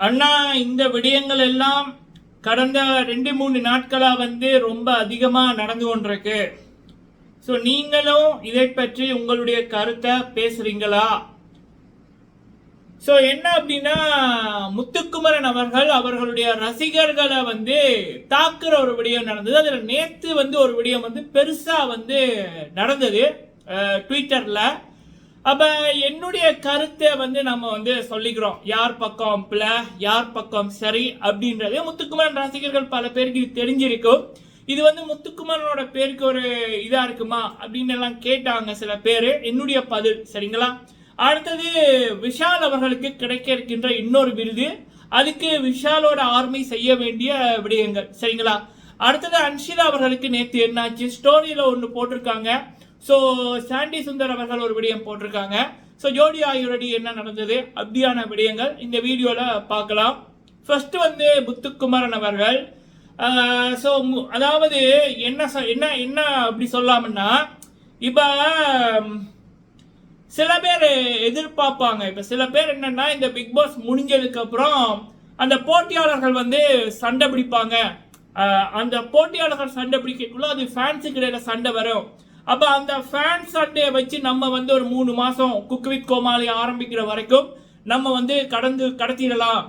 அண்ணா இந்த விடயங்கள் எல்லாம் கடந்த ரெண்டு மூணு நாட்களாக வந்து ரொம்ப அதிகமாக நடந்து கொண்டிருக்கு. ஸோ நீங்களும் இதை பற்றி உங்களுடைய கருத்தை பேசுறீங்களா? ஸோ என்ன அப்படின்னா முத்துக்குமரன் அவர்கள் அவர்களுடைய ரசிகர்களை வந்து தாக்குற ஒரு விடயம் நடந்தது. அதில் நேற்று வந்து ஒரு விடயம் வந்து பெருசாக வந்து நடந்தது. ட்விட்டரில் அப்போ என்னுடைய கருத்தை வந்து நம்ம வந்து சொல்லிக்கிறோம். யார் பக்கம் பிள்ளை யார் பக்கம் சரி அப்படின்றது முத்துக்குமரன் ரசிகர்கள் பல பேருக்கு இது தெரிஞ்சிருக்கும் இது வந்து முத்துக்குமரனோட பேருக்கு ஒரு இதா இருக்குமா அப்படின்னு எல்லாம் கேட்டாங்க சில பேர். என்னுடைய பதில் சரிங்களா? அடுத்தது விஷால் அவர்களுக்கு கிடைக்க இருக்கின்ற இன்னொரு விருது. அதுக்கு விஷாலோட ஆர்மி செய்ய வேண்டிய விடயங்கள் சரிங்களா? அடுத்தது அன்ஷிதா அவர்களுக்கு நேற்று என்னாச்சு? ஸ்டோரியில் ஒன்று போட்டிருக்காங்க. ஸோ சாண்டி சுந்தர் அவர்கள் ஒரு விடயம் போட்டிருக்காங்க. ஸோ ஜோடி ஆயுரடி என்ன நடந்தது? அப்படியான விடயங்கள். இந்த வீடியோவில் பார்க்கலாம். ஃபர்ஸ்ட் வந்து புத்துக்குமரன் அவர்கள். ஸோ அதாவது என்ன என்ன என்ன அப்படி சொல்லாமன்னா இப்போ சில பேர் எதிர்பார்ப்பாங்க. இப்போ சில பேர் என்னன்னா இந்த பிக் பாஸ் முடிஞ்சதுக்கு அப்புறம் அந்த போட்டியாளர்கள் வந்து சண்டை பிடிப்பாங்க. அந்த போட்டியாளர்கள் சண்டை பிடிக்கக்குள்ள அது ஃபேன்ஸுக்கு இடையில சண்டை வரும். அப்போ அந்த ஃபேன் சண்டையை வச்சு நம்ம வந்து ஒரு மூணு மாதம் குக் வித் கோமாளி ஆரம்பிக்கிற வரைக்கும் நம்ம வந்து கடந்து கடத்திடலாம்.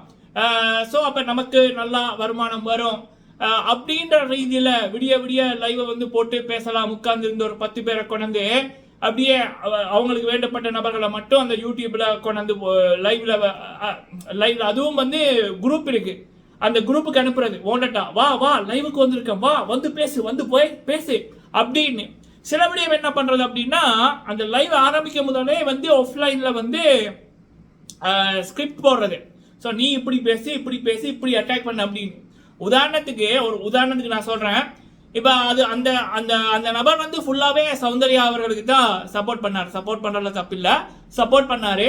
ஸோ அப்போ நமக்கு நல்லா வருமானம் வரும். அப்படின்ற ரீதியில் விடிய விடிய லைவை வந்து போட்டு பேசலாம். உட்கார்ந்து இருந்த ஒரு பத்து பேரை கொண்டு அப்படியே அவ- அவங்களுக்கு வேண்டப்பட்ட நபர்களை மட்டும் அந்த யூடியூப்பில் கொண்டாந்து லைவ்ல லைவ்ல அதுவும் வந்து குரூப் இருக்குது அந்த குரூப்புக்கு அனுப்புறது. ஓண்டட்டா வா வா லைவுக்கு வந்திருக்கேன். வா வந்து பேசு வந்து போய் பேசு. அப்படின்னு சில விடயம் என்ன பண்ணுறது அப்படின்னா அந்த லைவ் ஆரம்பிக்கும் முதலே வந்து ஆஃப்லைனில் வந்து ஸ்கிரிப்ட் போடுறது. ஸோ நீ இப்படி பேசி இப்படி பேசி இப்படி அட்டாக் பண்ண அப்படின்னு. உதாரணத்துக்கு ஒரு உதாரணத்துக்கு நான் சொல்கிறேன் இப்போ அது அந்த அந்த அந்த நபர் வந்து ஃபுல்லாகவே சௌந்தர்யா அவர்களுக்கு தான் சப்போர்ட் பண்ணார். சப்போர்ட் பண்ணுறதுல தப்பில்லை. சப்போர்ட் பண்ணார்.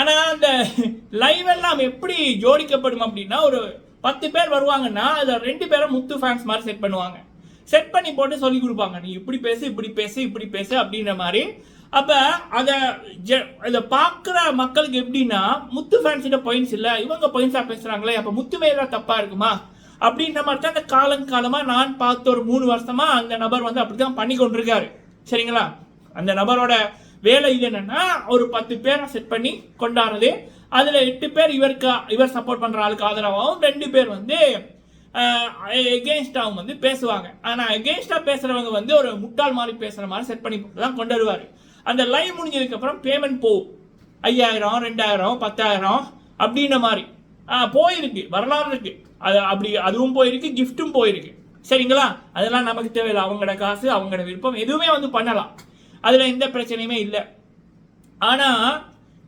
ஆனால் அந்த லைவ் எல்லாம் எப்படி ஜோடிக்கப்படும் அப்படின்னா ஒரு பத்து பேர் வருவாங்கன்னா அதில் ரெண்டு பேரும் முத்து ஃபேன்ஸ் மாதிரி செட் பண்ணுவாங்க. செட் பண்ணி போட்டு சொல்லி கொடுப்பாங்க. நீ இப்படி பேசு இப்படி பேசு இப்படி பேசு அப்படின்ற மாதிரி. அப்போ அதை ஜ- இத பார்க்குற மக்களுக்கு எப்படின்னா முத்து ஃபேன்ஸிட்ட பாயிண்ட்ஸ் இல்லை இவங்க பாயிண்ட்ஸாக பேசுகிறாங்களே அப்போ முத்து மேல தப்பாக இருக்குமா? அப்படின்ற மாதிரி தான் அந்த காலங்காலமாக நான் பார்த்த ஒரு மூணு வருஷமாக அந்த நபர் வந்து அப்படி தான் பண்ணி கொண்டிருக்காரு. சரிங்களா? அந்த நபரோட வேலை இது என்னன்னா ஒரு பத்து பேரை செட் பண்ணி கொண்டாடுறது. அதில் எட்டு பேர் இவருக்கு இவர் சப்போர்ட் பண்ணுற ஆளுக்கு ஆதரவாகவும் ரெண்டு பேர் வந்து எகேன்ஸ்டாவும் வந்து பேசுவாங்க. ஆனால் எகேன்ஸ்டா பேசுகிறவங்க வந்து ஒரு முட்டாள் மாதிரி பேசுகிற மாதிரி செட் பண்ணி தான் கொண்டு வருவார் அந்த லைவ் முடிஞ்சதுக்கப்புறம் பேமெண்ட் போகும் ஐயாயிரம் ரெண்டாயிரம் பத்தாயிரம் அப்படின்ற மாதிரி. போயிருக்கு. வரலாறு இருக்குது அது அப்படி அதுவும் போயிருக்கு கிஃப்ட்டும் போயிருக்கு. சரிங்களா? அதெல்லாம் நமக்கு தேவையில்லை. அவங்களோட காசு அவங்களோட விருப்பம் எதுவுமே வந்து பண்ணலாம். அதில் எந்த பிரச்சனையுமே இல்லை. ஆனால்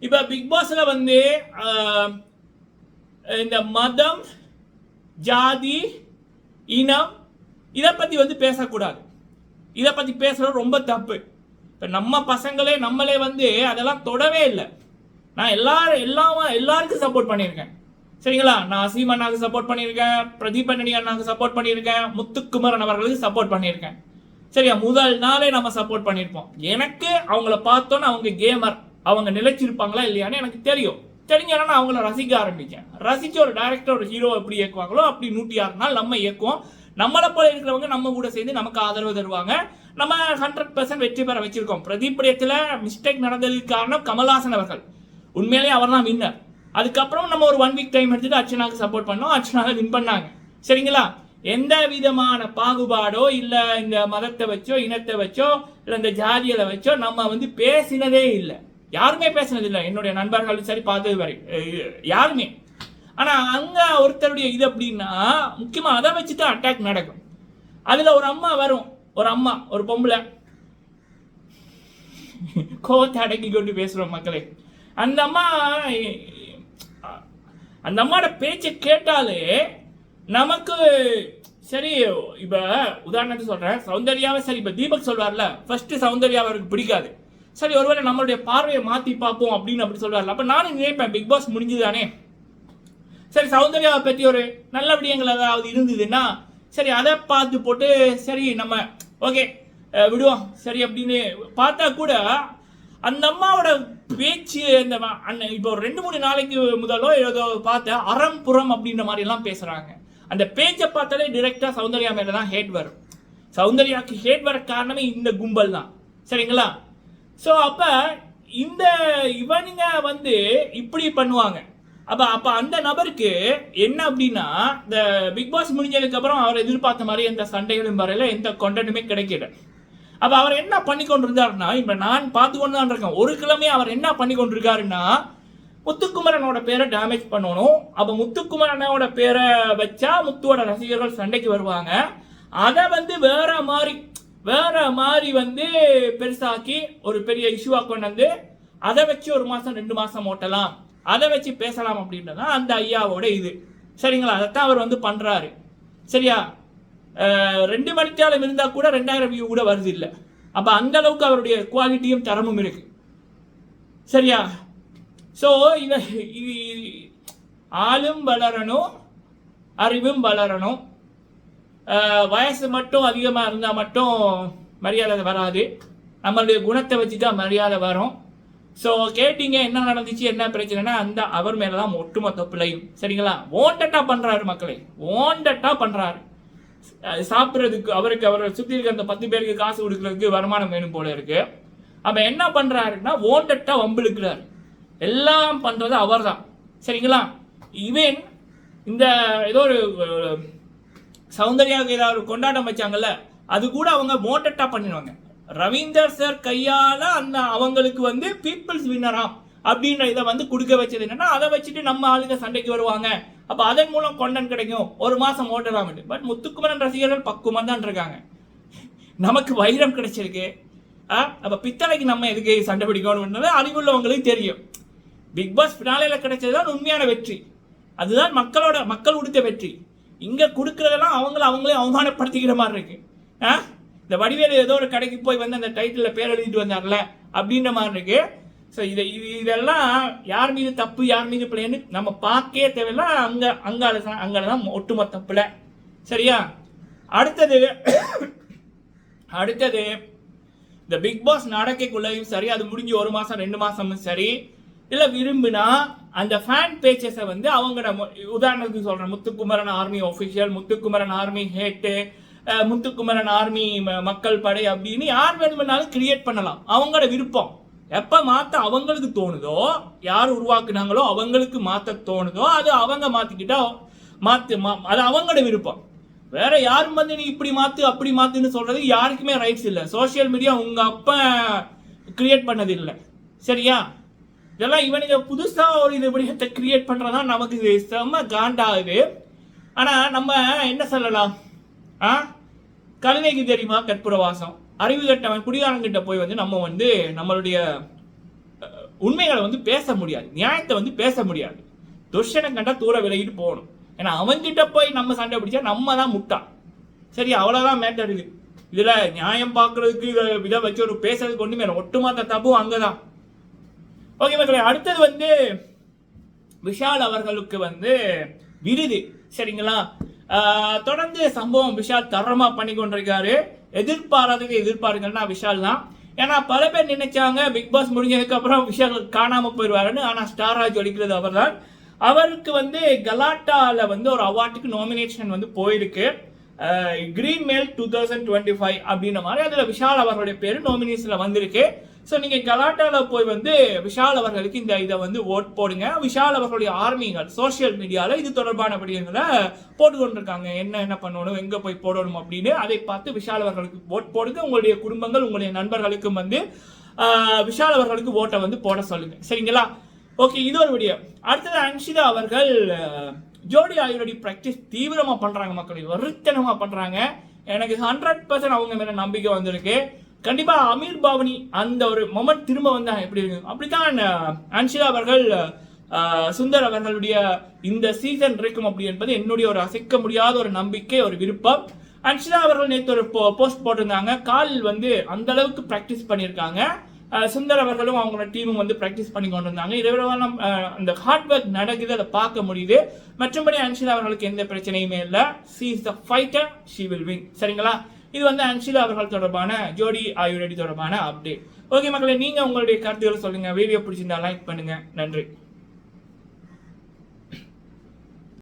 இப்போ பிக் பாஸில் வந்து இந்த மதம் ஜாதி இனம் இதை பற்றி வந்து பேசக்கூடாது. இதை பற்றி பேசுகிறது ரொம்ப தப்பு. இப்போ நம்ம பசங்களே நம்மளே வந்து அதெல்லாம் தொடவே இல்லை. நான் எல்லாரும் எல்லா எல்லாருக்கும் சப்போர்ட் பண்ணியிருக்கேன். சரிங்களா? நான் அசீம் அண்ணாவுக்கு சப்போர்ட் பண்ணியிருக்கேன் பிரதீப் அண்ணனி அண்ணாவுக்கு சப்போர்ட் பண்ணியிருக்கேன் முத்துக்குமரன் அவர்களுக்கு சப்போர்ட் பண்ணியிருக்கேன். சரியா? முதல் நாளே நம்ம சப்போர்ட் பண்ணியிருப்போம். எனக்கு அவங்கள பார்த்தோன்னே அவங்க கேமர் அவங்க நிலைச்சிருப்பாங்களா இல்லையான்னு எனக்கு தெரியும். தெரிஞ்சனா நான் அவங்கள ரசிக்க ஆரம்பித்தேன் ரசித்து ஒரு டேரக்டர் ஒரு ஹீரோ எப்படி இயக்குவாங்களோ அப்படி நூற்றி ஆறு நாள் நம்ம இயக்குவோம். நம்மளை போல இருக்கிறவங்க நம்ம கூட சேர்ந்து நமக்கு ஆதரவு தருவாங்க. நம்ம ஹண்ட்ரட் பர்சன்ட் வெற்றி பெற வச்சிருக்கோம். பிரதிப்பிடத்தில் மிஸ்டேக் நடந்ததுக்கு காரணம் கமல்ஹாசன் அவர்கள். உண்மையிலேயே அவர் தான் வின்னர் அதுக்கப்புறம் நம்ம ஒரு ஒன் வீக் டைம் எடுத்துட்டு அர்ச்சனாக்கு சப்போர்ட் பண்ணோம். அர்ச்சனாவை வின் பண்ணாங்க. சரிங்களா? எந்த விதமான பாகுபாடோ இல்லை இந்த மதத்தை வச்சோ இனத்தை வச்சோ இல்லை இந்த ஜாதியில வச்சோ நம்ம வந்து பேசினதே இல்லை. யாருமே பேசினது இல்லை. என்னுடைய நண்பர்களும் சரி பார்த்தது வரை. யாருமே. ஆனால் அங்கே ஒருத்தருடைய இது அப்படின்னா முக்கியமாக அதை வச்சு தான் அட்டாக் நடக்கும். அதில் ஒரு அம்மா வரும். ஒரு அம்மா ஒரு பொம்பளை. கோவத்தை அடக்கி கொண்டு பேசுறோம் மக்களே. அந்த அம்மா அந்த அம்மாவோட பேச்சை கேட்டாலே நமக்கு சரி இப்போ உதாரணத்துக்கு சொல்கிறேன் சௌந்தர்யாவை சரி இப்போ தீபக் சொல்வார்ல. ஃபஸ்ட்டு சௌந்தர்யா அவருக்கு பிடிக்காது. சரி ஒருவேளை நம்மளுடைய பார்வையை மாத்தி பார்ப்போம் அப்படின்னு அப்படி சொல்வார்ல அப்ப நானும் நினைப்பேன் பிக் பாஸ் முடிஞ்சுதானே சரி சௌந்தர்யாவை பற்றி ஒரு நல்ல விடயங்கள் ஏதாவது இருந்ததுன்னா சரி அதை பார்த்து போட்டு சரி நம்ம ஓகே விடுவோம். சரி அப்படின்னு பார்த்தா கூட அந்த அம்மாவோட பேச்சு இந்த அண்ணன் இப்போ ரெண்டு மூணு நாளைக்கு முதலோ ஏதோ பார்த்தேன் அறம் புறம் அப்படின்ற மாதிரி எல்லாம் அந்த பேச்சை பார்த்தாலே டிரெக்டாக சௌந்தர்யா மேலே தான் ஹேட் வரும். சௌந்தர்யாவுக்கு ஹேட் வர காரணமே இந்த கும்பல் தான் சரிங்களா? ஸோ அப்போ இந்த இவனுங்க வந்து இப்படி பண்ணுவாங்க. அப்போ அப்போ அந்த நபருக்கு என்ன அப்படின்னா இந்த பிக் பாஸ் முடிஞ்சதுக்கப்புறம் அவர் எதிர்பார்த்த மாதிரி எந்த சண்டைகளும் வரையில எந்த கொண்டனுமே கிடைக்கல. அப்போ அவர் என்ன பண்ணி கொண்டிருந்தாருன்னா இப்போ நான் பார்த்து கொண்டு தான் இருக்கேன். ஒரு கிழமை அவர் என்ன பண்ணி கொண்டிருக்காருன்னா முத்துக்குமரனோட பேரை டேமேஜ் பண்ணணும். அப்போ முத்துக்குமரனோட பேரை வச்சா முத்துவோட ரசிகர்கள் சண்டைக்கு வருவாங்க. அதை வந்து வேற மாதிரி வேற மாதிரி வந்து பெருசாக்கி ஒரு பெரிய இஷ்யூவா கொண்டு வந்து அதை வச்சு ஒரு மாசம் ரெண்டு மாசம் ஓட்டலாம். அதை வச்சு பேசலாம் அப்படின்றதான் அந்த ஐயாவோட இது. சரிங்களா? அதைத்தான் அவர் வந்து பண்றாரு. சரியா? ரெண்டு மணித்தாலும் இருந்தா கூட ரெண்டாயிரம் வியூ கூட வருது இல்லை. அப்ப அந்த அளவுக்கு அவருடைய குவாலிட்டியும் தரமும் இருக்கு. சரியா? ஸோ இதை இது ஆளும் வளரணும் அறிவும் வளரணும். வயசு மட்டும் அதிகமாக இருந்தால் மட்டும் மரியாதை வராது. நம்மளுடைய குணத்தை வச்சு தான் மரியாதை வரும். ஸோ கேட்டீங்க என்ன நடந்துச்சு என்ன பிரச்சனைனா அந்த அவர் மேலே தான் ஒட்டுமொத்த பிள்ளையும் சரிங்களா? ஓண்டட்டா பண்ணுறாரு மக்களே. ஓண்டட்டா பண்ணுறாரு சாப்பிட்றதுக்கு அவருக்கு அவரை சுற்றி இருக்க அந்த பத்து பேருக்கு காசு கொடுக்கறதுக்கு வருமானம் வேணும் போல இருக்கு. அப்போ என்ன பண்ணுறாருன்னா ஓண்டட்டா வம்பிழுக்கிறார். எல்லாம் பண்ணுறதும் அவர் தான் சரிங்களா? இவன் இந்த ஏதோ ஒரு சௌந்தர்யாவுக்கு ஏதாவது ஒரு கொண்டாட்டம் வச்சாங்கல்ல அது கூட அவங்க மோட்டட்டா பண்ணிடுவாங்க. ரவீந்தர் சார் கையால அந்த அவங்களுக்கு வந்து பீப்புள்ஸ் வின்னராம் அப்படின்ற இதை வந்து கொடுக்க வச்சது என்னன்னா அதை வச்சுட்டு நம்ம ஆளுங்க சண்டைக்கு வருவாங்க. அப்ப அதன் மூலம் கொண்டன் கிடைக்கும். ஒரு மாசம் ஓட்டலாம் பட் முத்துக்குமரன் ரசிகர்கள் பக்குவமா தான் இருக்காங்க. நமக்கு வைரம் கிடைச்சிருக்கு. அப்போ அப்ப பித்தளைக்கு நம்ம எதுக்கு சண்டை பிடிக்கணும்ன்றது அறிவுள்ளவங்களுக்கு தெரியும். பிக் பாஸ் பினாலையில கிடைச்சதுதான் உண்மையான வெற்றி. அதுதான் மக்களோட மக்கள் உடுத்த வெற்றி. இங்கே கொடுக்குறதெல்லாம் அவங்கள அவங்களே அவமானப்படுத்திக்கிற மாதிரி இருக்கு. ஆ? இந்த வடிவேலு ஏதோ ஒரு கடைக்கு போய் வந்து அந்த டைட்டிலில் பேர் எழுதிட்டு வந்தார்ல அப்படின்ற மாதிரி இருக்கு. ஸோ இதை இது இதெல்லாம் யார் மீது தப்பு யார் மீது பிள்ளைன்னு நம்ம பார்க்கவே தேவையில்ல. அங்கே அங்கால தான் அங்கால தான் ஒட்டுமொத்த பிள்ளை சரியா? அடுத்தது அடுத்தது இந்த பிக் பாஸ் நடக்கைக்குள்ளேயும் சரி அது முடிஞ்சு ஒரு மாதம் ரெண்டு மாதமும் சரி இல்லை விரும்பினா அந்த ஃபேன் பேச்சஸை வந்து அவங்க உதாரணத்துக்கு சொல்கிறேன் Muthukumaran army official Muthukumaran army hate Muthukumaran army மக்கள் படை அப்படின்னு யார் வேணுமென்னாலும் கிரியேட் பண்ணலாம். அவங்களோட விருப்பம். எப்போ மாற்ற அவங்களுக்கு தோணுதோ யார் உருவாக்குனாங்களோ அவங்களுக்கு மாற்ற தோணுதோ அது அவங்க மாற்றிக்கிட்டா மாற்று மா- அது அவங்களோட விருப்பம். வேற யாரும் வந்து நீ இப்படி மாத்து அப்படி மாத்துன்னு சொல்றது யாருக்குமே ரைட்ஸ் இல்லை. சோஷியல் மீடியா உங்க அப்பா கிரியேட் பண்ணது இல்லை சரியா? இதெல்லாம் இவனுங்க புதுசாக ஒரு இது விஷயத்தை கிரியேட் பண்றதா நமக்கு இது செம்ம காண்டாகுது. ஆனால் நம்ம என்ன சொல்லலாம்? ஆ? கழுதைக்கு தெரியுமா கற்புரவாசம்? அறிவு கட்டவன் குடிகாரங்கிட்ட போய் வந்து நம்ம வந்து நம்மளுடைய உண்மைகளை வந்து பேச முடியாது. நியாயத்தை வந்து பேச முடியாது. துஷனை கண்டா தூர விலகிட்டு போகணும். ஏன்னா அவன்கிட்ட போய் நம்ம சண்டை பிடிச்சா நம்ம தான் முட்டான் சரி அவ்வளோதான் மேட்டர் இது. இதில் நியாயம் பார்க்கறதுக்கு இதை இதை வச்சு ஒரு பேசுறதுக்கு ஒன்றுமே இல்லை. ஒட்டுமொத்த தப்பும் அங்கதான். ஓகே மக்களே அடுத்தது வந்து விஷால் அவர்களுக்கு வந்து விருது. சரிங்களா? தொடர்ந்து சம்பவம் விஷால் தரமாக பண்ணி கொண்டிருக்காரு. எதிர்பாராதது எதிர்பாருங்கன்னா விஷால் தான். ஏன்னா பல பேர் நினைச்சாங்க பிக் பாஸ் முடிஞ்சதுக்கு அப்புறம் விஷால் காணாமல் போயிடுவாருன்னு ஆனால் ஸ்டாராஜ் ஒழிக்கிறது அவர் தான் அவருக்கு வந்து கலாட்டாவில் வந்து ஒரு அவார்டுக்கு நாமினேஷன் வந்து போயிருக்கு. கிரீன் மேல் டூ தௌசண்ட் டுவெண்ட்டி ஃபைவ் அப்படின்ற மாதிரி. அதில் விஷால் அவர்களுடைய பேர் நாமினேஷனில் வந்திருக்கு. ஸோ நீங்கள் கலாட்டாவில் போய் வந்து விஷால் அவர்களுக்கு இந்த இதை வந்து ஓட் போடுங்க. விஷால் அவர்களுடைய ஆர்மிகள் சோஷியல் மீடியாவில் இது தொடர்பான விடயங்களை போட்டு கொண்டிருக்காங்க. என்ன என்ன பண்ணணும் எங்கே போய் போடணும் அப்படின்னு அதை பார்த்து விஷால் அவர்களுக்கு ஓட் போடுங்க. உங்களுடைய குடும்பங்கள் உங்களுடைய நண்பர்களுக்கும் வந்து விஷால் அவர்களுக்கு ஓட்டை வந்து போட சொல்லுங்கள் சரிங்களா? ஓகே இது ஒரு விடியம் அடுத்தது அன்ஷிதா அவர்கள் ஜோடி ஆயுர்வேடி ப்ராக்டிஸ் தீவிரமாக பண்ணுறாங்க மக்கள். வருத்தனமாக பண்ணுறாங்க எனக்கு ஹண்ட்ரட் பர்சன்ட் அவங்க மேலே நம்பிக்கை வந்திருக்கு. கண்டிப்பா அமீர் பாவனி அந்த ஒரு மொமெண்ட் திரும்ப வந்தாங்க. எப்படி இருக்கும் அப்படித்தான் அஹ், அன்ஷிதா அவர்கள் சுந்தர் அவர்களுடைய இந்த சீசன் இருக்கும் அப்படி என்பது என்னுடைய ஒரு அசைக்க முடியாத ஒரு நம்பிக்கை ஒரு விருப்பம். அன்ஷிதா அவர்கள் நேற்று ஒரு போஸ்ட் போட்டிருந்தாங்க. கால் வந்து அந்த அளவுக்கு ப்ராக்டிஸ் பண்ணியிருக்காங்க. சுந்தர் அவர்களும் அவங்களோட டீமும் வந்து ப்ராக்டிஸ் பண்ணி கொண்டு வந்தாங்க இரவு அந்த ஹார்ட் ஒர்க் நடக்குது அதை பார்க்க முடியுது. மற்றபடி அன்ஷிதா அவர்களுக்கு எந்த பிரச்சனையுமே இல்லை. She is the fighter she will win சரிங்களா? இது வந்து அன்ஷிலா அவர்கள் தொடர்பான ஜோடி ஆயுர்வேதி தொடர்பான அப்டேட் ஓகே மக்களே நீங்கள் உங்களுடைய கருத்துக்களை சொல்லுங்கள் வீடியோ பிடிச்சிருந்தா லைக் பண்ணுங்கள் நன்றி.